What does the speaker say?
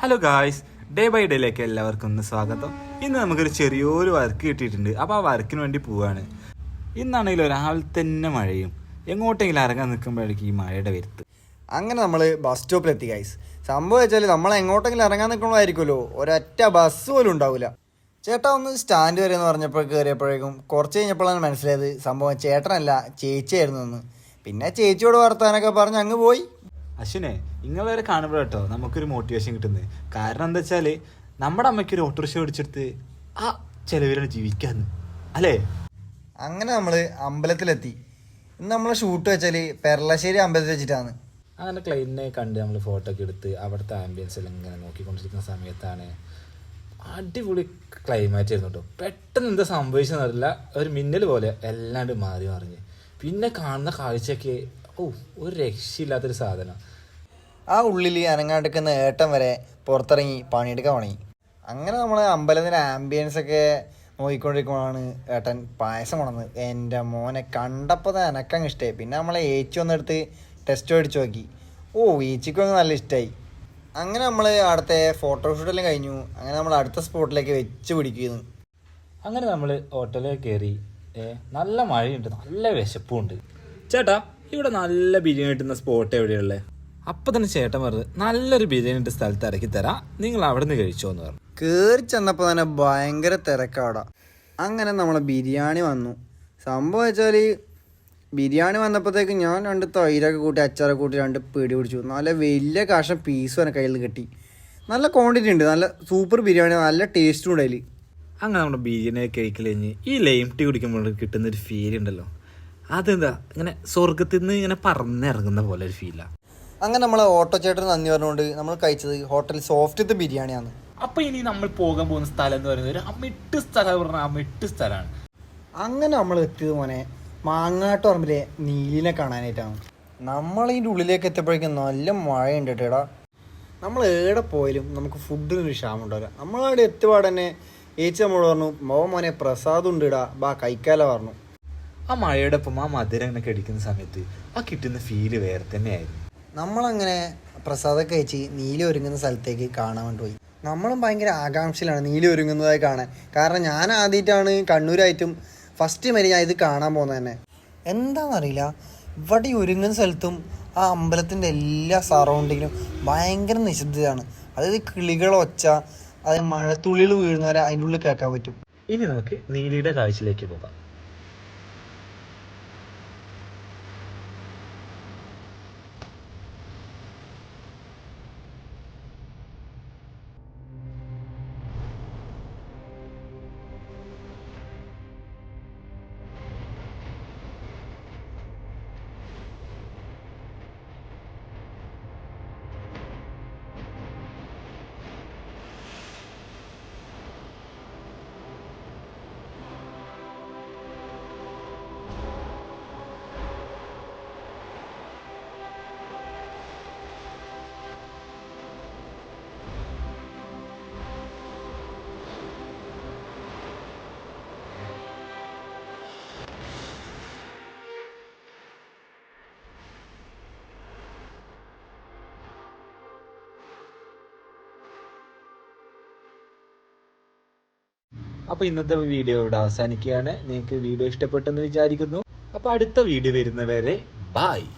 Hello guys day by ഡേയിലേക്ക് എല്ലാവർക്കും ഒന്ന് സ്വാഗതം. ഇന്ന് നമുക്കൊരു ചെറിയൊരു വർക്ക് കിട്ടിയിട്ടുണ്ട്. അപ്പോൾ ആ വർക്കിന് വേണ്ടി പോവാണ്. ഇന്നാണെങ്കിൽ രാവിലെ തന്നെ മഴയും. എങ്ങോട്ടെങ്കിലും ഇറങ്ങാൻ നിൽക്കുമ്പോഴേക്കും ഈ മഴയുടെ വരുത്ത്. അങ്ങനെ നമ്മൾ ബസ് സ്റ്റോപ്പിലെത്തി ഗൈസ് സംഭവം വെച്ചാൽ നമ്മൾ എങ്ങോട്ടെങ്കിലും ഇറങ്ങാൻ നിൽക്കണമായിരിക്കുമല്ലോ ഒരൊറ്റ ബസ് പോലും ഉണ്ടാവില്ല ചേട്ടാ ഒന്ന് സ്റ്റാൻഡ് വരെ എന്ന് പറഞ്ഞപ്പോൾ കയറിയപ്പോഴേക്കും കുറച്ച് കഴിഞ്ഞപ്പോഴാണ് മനസ്സിലായത് സംഭവം ചേട്ടനല്ല ചേച്ചിയായിരുന്നു എന്ന്. പിന്നെ ചേച്ചിയോട് വർത്താനൊക്കെ പറഞ്ഞ് അങ്ങ് പോയി. അശ്വിനെ നിങ്ങളെ കാണുമ്പോൾ കേട്ടോ നമുക്കൊരു മോട്ടിവേഷൻ കിട്ടുന്നത് കാരണം എന്താ വെച്ചാൽ നമ്മുടെ അമ്മയ്ക്ക് ഒരു ഓട്ടോറിക്ഷ ഓടിച്ചെടുത്ത് ആ ചെലവിലാണ് ജീവിക്കാന്ന്. അല്ലേ? അങ്ങനെ നമ്മൾ അമ്പലത്തിലെത്തി. ഇന്ന് നമ്മളെ ഷൂട്ട് വെച്ചാൽ പെരളശ്ശേരി അമ്പലത്തിൽ വെച്ചിട്ടാണ്. അങ്ങനെ ക്ലൈന്റിനെ കണ്ട് നമ്മൾ ഫോട്ടോ ഒക്കെ എടുത്ത് അവിടുത്തെ ആംബിയൻസ് എല്ലാം ഇങ്ങനെ നോക്കിക്കൊണ്ടിരിക്കുന്ന സമയത്താണ് അടിപൊളി ക്ലൈമാറ്റ് ആയിരുന്നു കേട്ടോ പെട്ടെന്ന് എന്താ സംഭവിച്ചെന്നറിയില്ല ഒരു മിന്നൽ പോലെ എല്ലാണ്ട് മാറി മറിഞ്ഞ്. പിന്നെ കാണുന്ന കാഴ്ചയൊക്കെ ഓ ഒരു രക്ഷയില്ലാത്തൊരു സാധനം. ആ ഉള്ളിൽ അനങ്ങാണ്ടിരിക്കുന്ന ഏട്ടം വരെ പുറത്തിറങ്ങി പണിയെടുക്കാൻ തുടങ്ങി. അങ്ങനെ നമ്മൾ അമ്പലത്തിന്റെ ആംബിയൻസ് ഒക്കെ നോക്കിക്കൊണ്ടിരിക്കുമ്പോഴാണ് ഏട്ടൻ പായസം കൊണ്ടുവന്നത് എന്റെ മോനെ കണ്ടപ്പോൾ തന്നെ എനക്കങ്ങ് ഇഷ്ടമായി പിന്നെ നമ്മളെ ഏച്ചി ഒന്നെടുത്ത് ടെസ്റ്റ് അടിച്ച് നോക്കി. ഓ ഏച്ചിക്കും അങ്ങ് നല്ല ഇഷ്ടമായി അങ്ങനെ നമ്മൾ അവിടുത്തെ ഫോട്ടോഷൂട്ടെല്ലാം കഴിഞ്ഞു. അങ്ങനെ നമ്മൾ അടുത്ത സ്പോട്ടിലേക്ക് വെച്ച് പിടിക്കുന്നു. അങ്ങനെ നമ്മൾ ഹോട്ടലിൽ കയറി നല്ല മഴയുണ്ട്. നല്ല വിശപ്പുണ്ട്. ചേട്ടാ ഇവിടെ നല്ല ബിരിയാണി കിട്ടുന്ന സ്പോട്ട് എവിടെയുള്ളത് അപ്പൊ തന്നെ ചേട്ടൻ പറഞ്ഞത് നല്ലൊരു ബിരിയാണി ഇട്ട സ്ഥലത്ത് ഇറക്കി തരാം. നിങ്ങൾ അവിടെ നിന്ന് കഴിച്ചോ എന്ന് പറഞ്ഞു. കയറി ചെന്നപ്പോൾ തന്നെ ഭയങ്കര തിരക്കാടാ. അങ്ങനെ നമ്മളെ ബിരിയാണി വന്നു. സംഭവം വെച്ചാൽ ബിരിയാണി വന്നപ്പോഴത്തേക്ക് ഞാൻ രണ്ട് തൈരൊക്കെ കൂട്ടി അച്ചാറൊക്കെ കൂട്ടി രണ്ട് പേടി പിടിച്ചു. നല്ല വലിയ കാഷം പീസ് വരെ കയ്യിൽ കിട്ടി. നല്ല ക്വാണ്ടിറ്റി ഉണ്ട്. നല്ല സൂപ്പർ ബിരിയാണി നല്ല ടേസ്റ്റും ഉണ്ട് അതിൽ അങ്ങനെ നമ്മുടെ ബിരിയാണി കഴിക്കൽ കഴിഞ്ഞ് ഈ ലൈം ടീ കുടിക്കുമ്പോൾ കിട്ടുന്നൊരു ഫീൽ ഉണ്ടല്ലോ. അതെന്താ? ഇങ്ങനെ സ്വർഗത്തിൽ നിന്ന് ഇങ്ങനെ പറന്നിറങ്ങുന്ന പോലെ ഒരു ഫീലാണ് അങ്ങനെ നമ്മളെ ഓട്ടോ ചേട്ടൻ നന്ദി പറഞ്ഞുകൊണ്ട് നമ്മൾ കഴിച്ചത് ഹോട്ടൽ സോഫ്റ്റത്തെ ബിരിയാണിയാണ്. അപ്പൊ ഇനി നമ്മൾ പോകാൻ പോകുന്ന സ്ഥലം എന്ന് പറയുന്നത് ഒരു അമിട്ട് സ്ഥലം പറഞ്ഞാൽ അമിട്ട് സ്ഥലമാണ്. അങ്ങനെ നമ്മൾ എത്തിയത് മോനെ മാങ്ങാട്ടുറമ്പിലെ നീലിനെ കാണാനായിട്ടാണ്. നമ്മളതിന്റെ ഉള്ളിലേക്ക് എത്തിയപ്പോഴേക്കും നല്ല മഴയുണ്ട് കേട്ടോ നമ്മൾ എവിടെ പോയാലും നമുക്ക് ഫുഡിനൊരു ക്ഷാമം ഉണ്ടാവില്ല. നമ്മളവിടെ എത്തിയപാട് തന്നെ ഏച്ചി നമ്മളോട് പറഞ്ഞു മോ മോനെ പ്രസാദം ഉണ്ട് ഇടാ ബാ കൈക്കാല പറഞ്ഞു. ആ മഴയുടെ ഒപ്പം ആ മധുരം ഇങ്ങനെ കടിക്കുന്ന സമയത്ത് ആ കിട്ടുന്ന ഫീൽ വേറെ തന്നെയായിരുന്നു. നമ്മളങ്ങനെ പ്രസാദമൊക്കെ കഴിച്ച് നീല ഒരുങ്ങുന്ന സ്ഥലത്തേക്ക് കാണാൻ വേണ്ടി പോയി. നമ്മളും ഭയങ്കര ആകാംക്ഷയിലാണ് നീല ഒരുങ്ങുന്നതായി കാണാൻ. കാരണം ഞാൻ ആദ്യമായിട്ടാണ് കണ്ണൂരായിട്ടും ഫസ്റ്റ് വരെ ഞാൻ ഇത് കാണാൻ പോകുന്നത് തന്നെ. എന്താണെന്നറിയില്ല ഇവിടെ ഒരുങ്ങുന്ന സ്ഥലത്തും ആ അമ്പലത്തിന്റെ എല്ലാ സറൗണ്ടിങ്ങിലും ഭയങ്കര നിശബ്ദതയാണ്. അതായത് കിളികളൊച്ച അതായത് മഴത്തുള്ളികൾ വീഴുന്നവരെ അതിന്റെ ഉള്ളിൽ കേൾക്കാൻ പറ്റും. ഇനി നമുക്ക് നീലിയുടെ കാഴ്ചയിലേക്ക് പോകാം. അപ്പൊ ഇന്നത്തെ വീഡിയോ ഇവിടെ അവസാനിക്കുകയാണ്. നിങ്ങൾക്ക് വീഡിയോ ഇഷ്ടപ്പെട്ടെന്ന് വിചാരിക്കുന്നു. അപ്പൊ അടുത്ത വീഡിയോ വരുന്നവരെ ബായ്